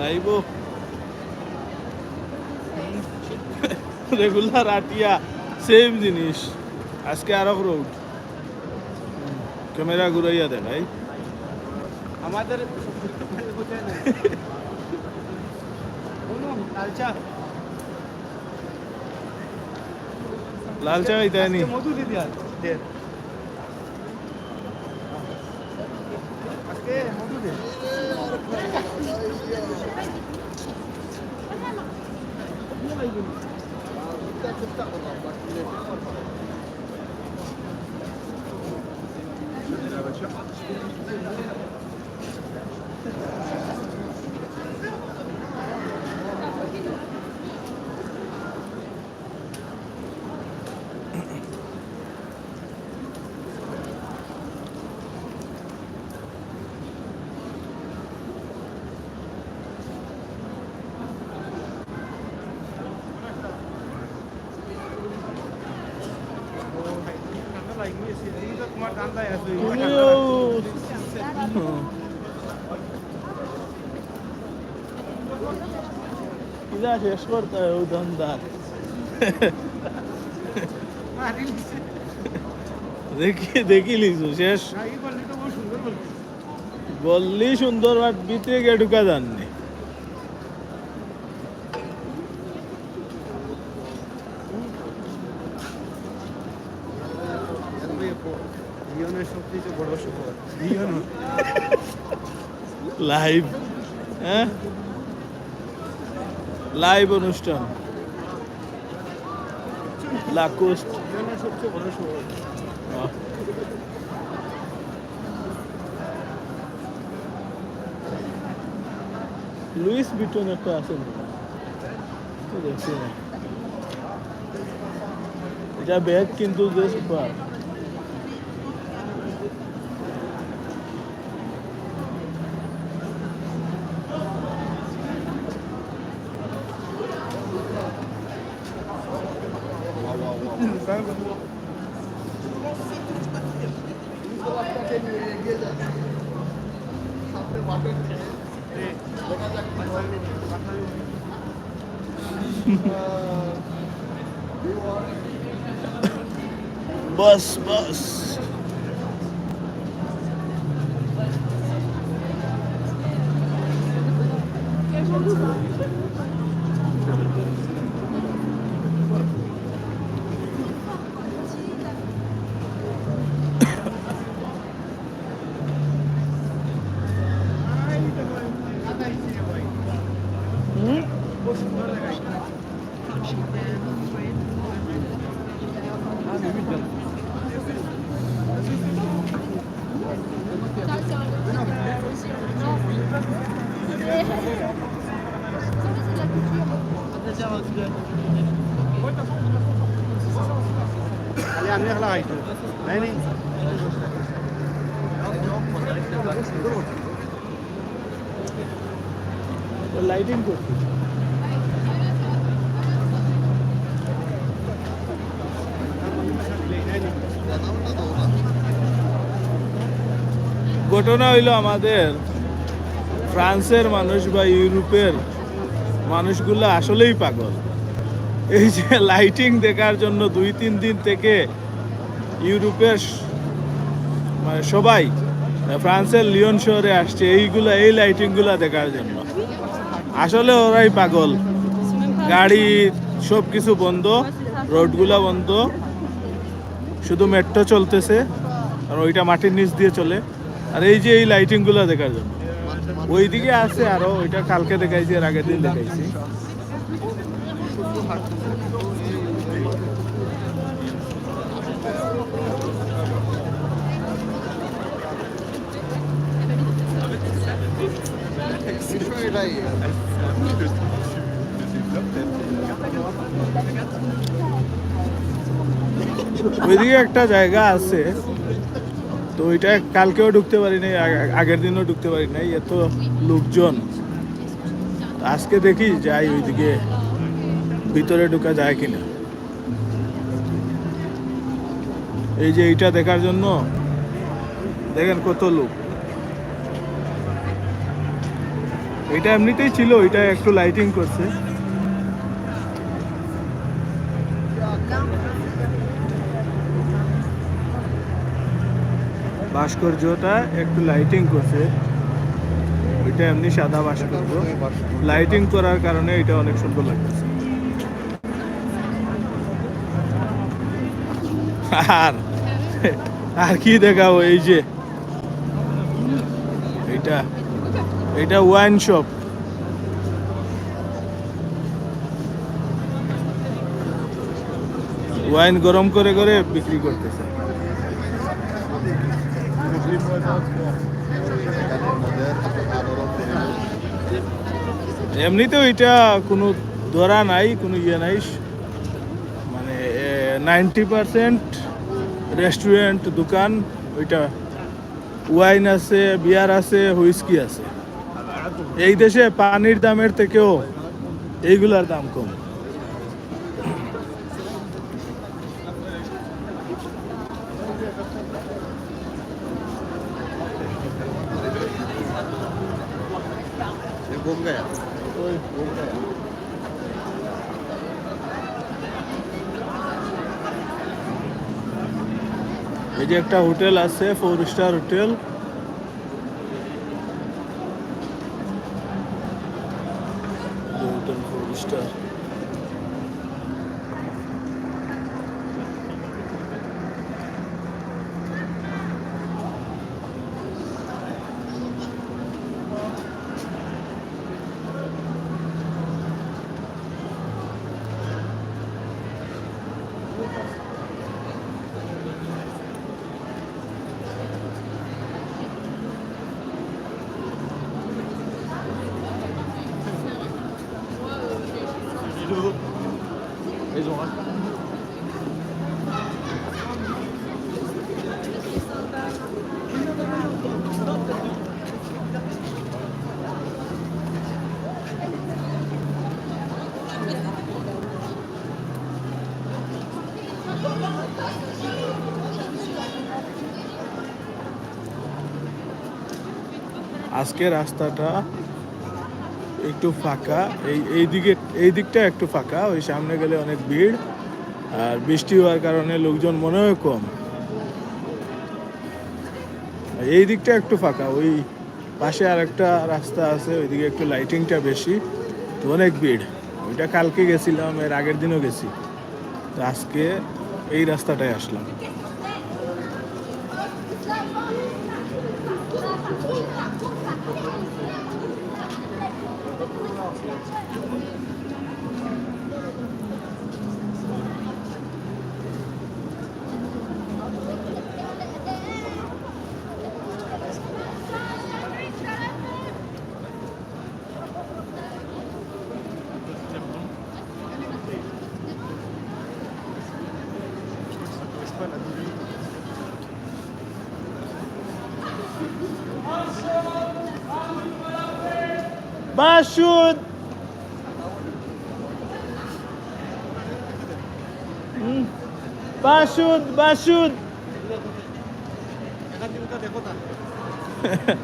লাইব। Regular আটিয়া same জিনিস। আজকে আরক road camera ঘুরাইয়া দেখাই। আমাদের লালচা। লাল চা খাইতে মধু দিদি Thank you. কিরা শেষ করতে ও ধন্দার দেখি দেখি লিখছো শেষ। বললি সুন্দর বাট ভিতরে গিয়ে ঢুকা যাননি। লাইভ হ্যাঁ? লাইভ অনুষ্ঠান। লাকোস্ট। লুইস বিটন একটা আছে দেখছি না। এটা ব্যাগ কিন্তু যে সুপার বাস ঘটনা হইল আমাদের ফ্রান্সের মানুষ বা ইউরোপের মানুষগুলো আসলেই পাগল। এই যে লাইটিং দেখার জন্য দুই তিন দিন থেকে ইউরোপের মানে সবাই, ফ্রান্সের লিওন শহরে আসছে, এইগুলা, এই লাইটিংগুলা দেখার জন্য। আসলে ওরাই পাগল। গাড়ি সব কিছু বন্ধ, রোডগুলো বন্ধ। শুধু মেট্রো চলতেছে, আর ওইটা মাটির নিচ দিয়ে চলে। আর এই যে এই লাইটিংগুলো দেখার জন্য। ওইদিকে আছে আরও, ওইটা কালকে দেখাইছি আর আগের দিন দেখাইছি। ওইদিকে একটা জায়গা আছে। তো ওইটা কালকেও ঢুকতে পারি নাই আগের দিনও ঢুকতে পারি নাই এত লোকজন। আজকে দেখি যাই ওইদিকে, ভিতরে ঢুকা যায় কিনা। এই যে এইটা দেখার জন্য, দেখেন কত লোক। এটা এমনিতেই ছিল, এটা একটু লাইটিং করছে। ভাস্কর্যটা একটু লাইটিং করছে। ওইটা এমনি সাদা ভাস্কর্য। লাইটিং করার কারণে এটা অনেক সুন্দর লাগতেছে। আর আর কি দেখাবো এই যে? এটা এটা ওয়াইন শপ। ওয়াইন গরম করে করে বিক্রি করতেছে। এমনিতেও এটা কোনো ধরা নাই, কোনো ইয়ে নাই। মানে নাইনটি পারসেন্ট রেস্টুরেন্ট, দোকান, ওইটা। ওয়াইন আছে, বিয়ার আছে, হুইস্কি আছে। এই দেশে পানির দামের থেকেও এইগুলার দাম কম। এই যে একটা হোটেল আছে, four star hotel. Hotel four star আজকে রাস্তাটা একটু ফাঁকা। এই এই দিকে, এই দিকটা একটু ফাঁকা, ওই সামনে গেলে অনেক ভিড়, আর বৃষ্টি হওয়ার কারণে লোকজন মনে হয় কম এই দিকটা একটু ফাঁকা, ওই পাশে আর একটা রাস্তা আছে, ওইদিকে একটু লাইটিংটা বেশি, তো অনেক ভিড়। ওইটা কালকে গেছিলাম, এর আগের দিনও গেছি। তো আজকে এই রাস্তাটায় আসলাম। বাসুদ। বাসুদ বাসুদ।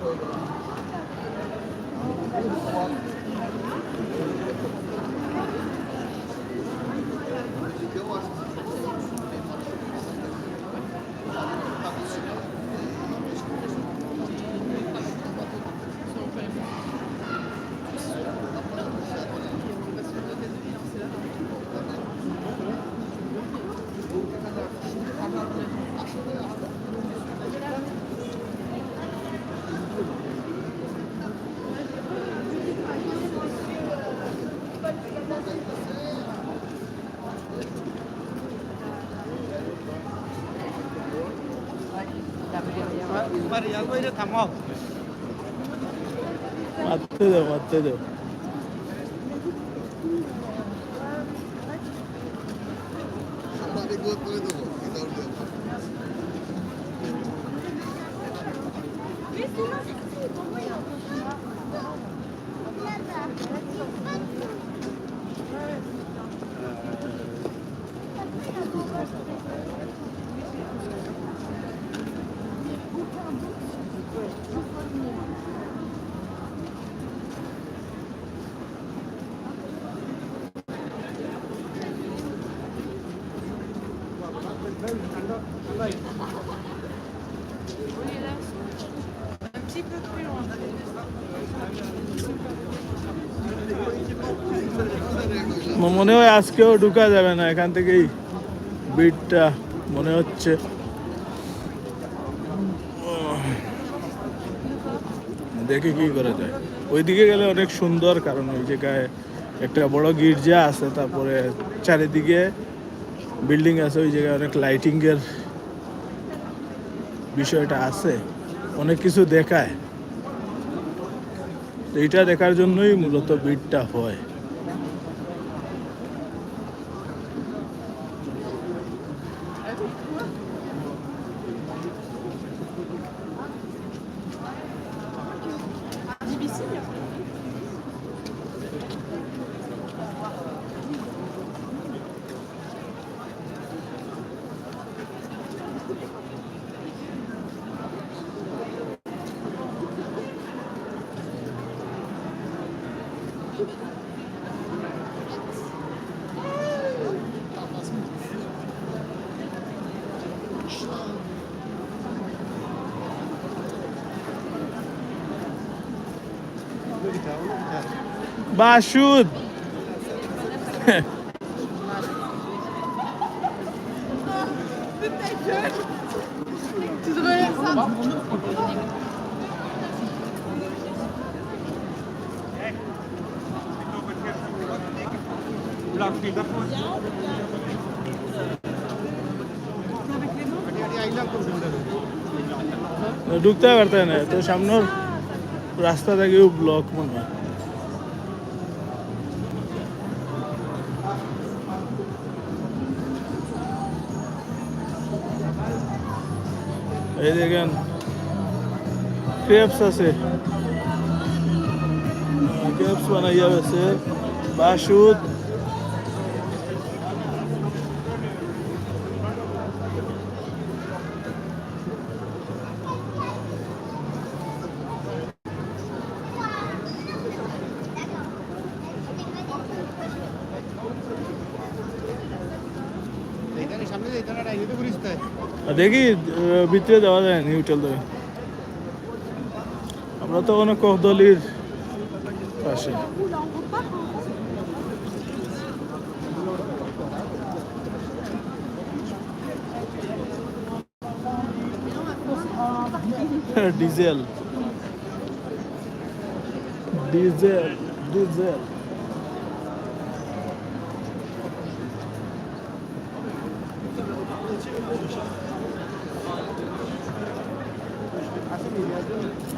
喝的。待ってだ待ってだ মনে হয় আজকেও ঢুকা যাবে না, এখান থেকেই বিটটা, মনে হচ্ছে। দেখে কি করা যায়। ওইদিকে গেলে অনেক সুন্দর, কারণ ওই জায়গায় একটা বড় গির্জা আছে, তারপরে চারিদিকে বিল্ডিং আছে, ওই জায়গায় অনেক লাইটিংয়ের বিষয়টা আছে, অনেক কিছু দেখায়। এইটা দেখার জন্যই মূলত বিটটা হয়। বাসুদ। ঢুকতে পারতে না তো সামনের রাস্তা থেকেও ব্লক মনে হয়। এই দেখেন ক্রেপস আছে ক্রেপস বানাইয়া গেছে বাসুদ এইখানে সামনে এইখানে রাইতে পুলিশ তাই আর দেখি আহ, ভিতরে যাওয়া যায় নি হোটেল থেকে আমরা তো কোনো কোহদলির পাশে। ডিজেল। Diesel diesel.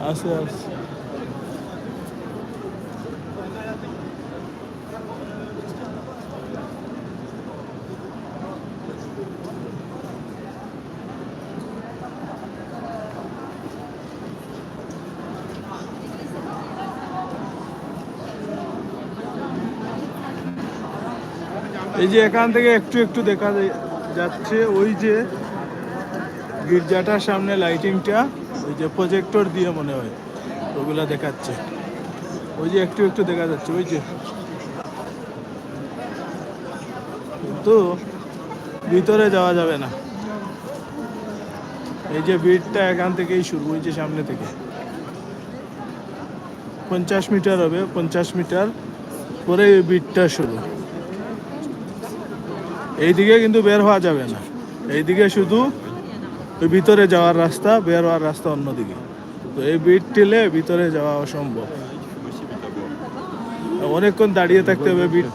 আছে এই যে এখান থেকে একটু একটু দেখা যাচ্ছে ওই যে গির্জাটার সামনে লাইটিংটা ওই যে প্রজেক্টর দিয়ে মনে হয়, ওগুলা দেখাচ্ছে। ওই যে একটু একটু দেখা যাচ্ছে, ওই যে। কিন্তু ভিতরে যাওয়া যাবে না। এই যে ভিড়টা এখান থেকেই শুরু, ওই যে সামনে থেকে। পঞ্চাশ মিটার হবে, পঞ্চাশ মিটার পরে এই ভিড়টা শুরু। এইদিকে কিন্তু বের হওয়া যাবে না। এইদিকে শুধু ওই ভিতরে যাওয়ার রাস্তা বের হওয়ার রাস্তা অন্যদিকে। তো এই ভিড় টিলে ভিতরে যাওয়া অসম্ভব। অনেকক্ষণ দাঁড়িয়ে থাকতে হবে ভিড়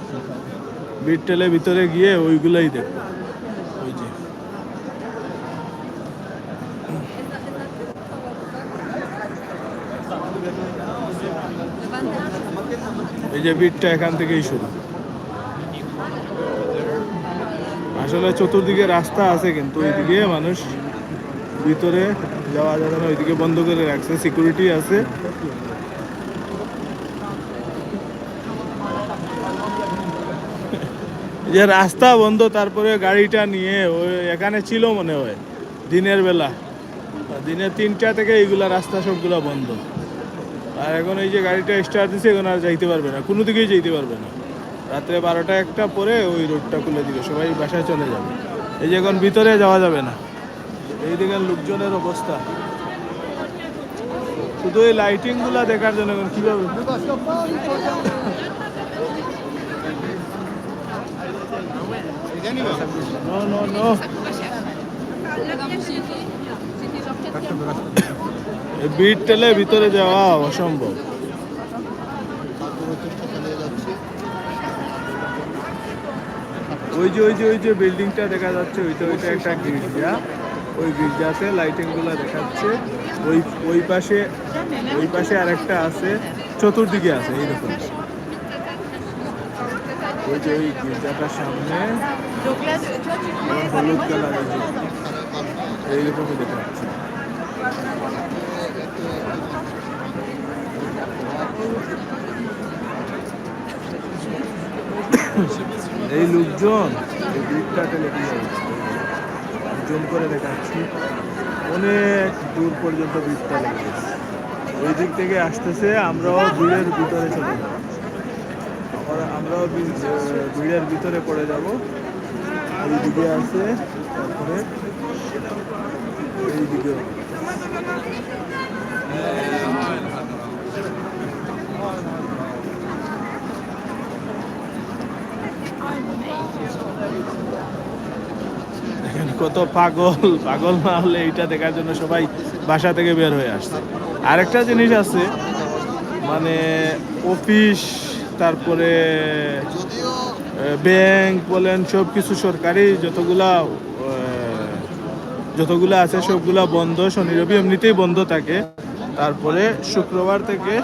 বিট টেলে ভিতরে গিয়ে ওইগুলোই দেখ ওই যে। এই যে বিটটা এখান থেকেই শুরু। আসলে চতুর্দিকে রাস্তা আছে কিন্তু ওইদিকে মানুষ ভিতরে যাওয়া যাবে না, ওইদিকে বন্ধ করে রাখছে সিকিউরিটি আছে। যে রাস্তা বন্ধ, তারপরে গাড়িটা নিয়ে ওই এখানে ছিল মনে হয়, দিনের বেলা। দিনের তিনটা থেকে এইগুলা রাস্তা সবগুলা বন্ধ। আর এখন এই যে গাড়িটা স্টার্ট দিছে, এখন আর যাইতে পারবে না, কোনো দিকেই যেতে পারবে না। রাত্রে বারোটা একটা পরে ওই রোডটা খুলে দিবে, সবাই বাসায় চলে যাবে। এই যে এখন ভিতরে যাওয়া যাবে না। এইদিকে লোকজনের অবস্থা। শুধু এই লাইটিংগুলা দেখার জন্য কীভাবে নো বিট টেলে ভিতরে যাওয়া অসম্ভব। ওই যে ওই যে ওই যে বিল্ডিংটা দেখা যাচ্ছে, ওইটা ওইটা একটা গির্জা ওই গির্জাতে লাইটিংগুলো দেখাচ্ছে। ওই ওই পাশে ওই পাশে আরেকটা আছে, চতুর্দিকে আছে এইরকম ওই যে ওই গির্জাটার সামনে হলুদ কালার এইরকমই দেখা যাচ্ছে এই লোকজন এই দিকটাতে লেগে যাচ্ছে। জুম করে দেখাচ্ছি। অনেক দূর পর্যন্ত ভিড়টা লেগে ওই দিক থেকে আসতেছে, আমরাও ভিড়ের ভিতরে চলে যাব। আমরাও ভিড়ের ভিতরে পড়ে যাব। এই দিকে আছে, তারপরে এই দিকে দেখেন কত পাগল। পাগল না হলে এইটা দেখার জন্য সবাই বাসা থেকে বের হয়ে আসছে। আরেকটা জিনিস আছে মানে অফিস, তারপরে ব্যাংক বলেন সব কিছু সরকারি, যতগুলা যতগুলা আছে সবগুলা বন্ধ, শনি, রবি এমনিতেই বন্ধ থাকে। তারপরে শুক্রবার থেকে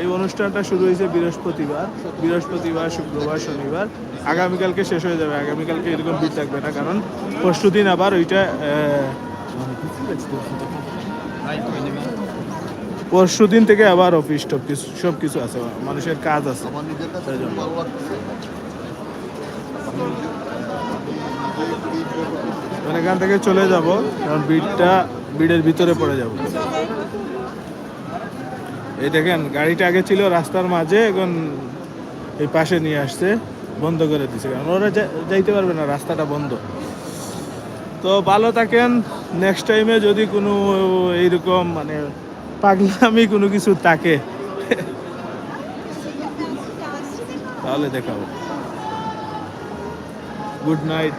এই অনুষ্ঠানটা শুরু হয়েছে বৃহস্পতিবার। বৃহস্পতিবার, শুক্রবার, শনিবার। আগামীকালকে শেষ হয়ে যাবে, আগামীকালকে এরকম ভিড় থাকবে না, কারণ পরশু দিন আবার ওইটা পরশু দিন থেকে আবার অফিস টপ কিছু, সব কিছু আছে, মানুষের কাজ আছে। মানে এখান থেকে চলে যাব, কারণ বিড়টা বিড়ের ভিতরে পড়ে যাব। এই দেখেন, গাড়িটা আগে ছিল রাস্তার মাঝে, এখন এই পাশে নিয়ে আসছে। বন্ধ করে দিছে কারণ ওরা যাইতে পারবে না, রাস্তাটা বন্ধ। তো ভালো থাকেন নেক্সট টাইমে যদি কোনো এইরকম মানে পাগলামি কোনো কিছু থাকে, তাহলে দেখাবো। Good night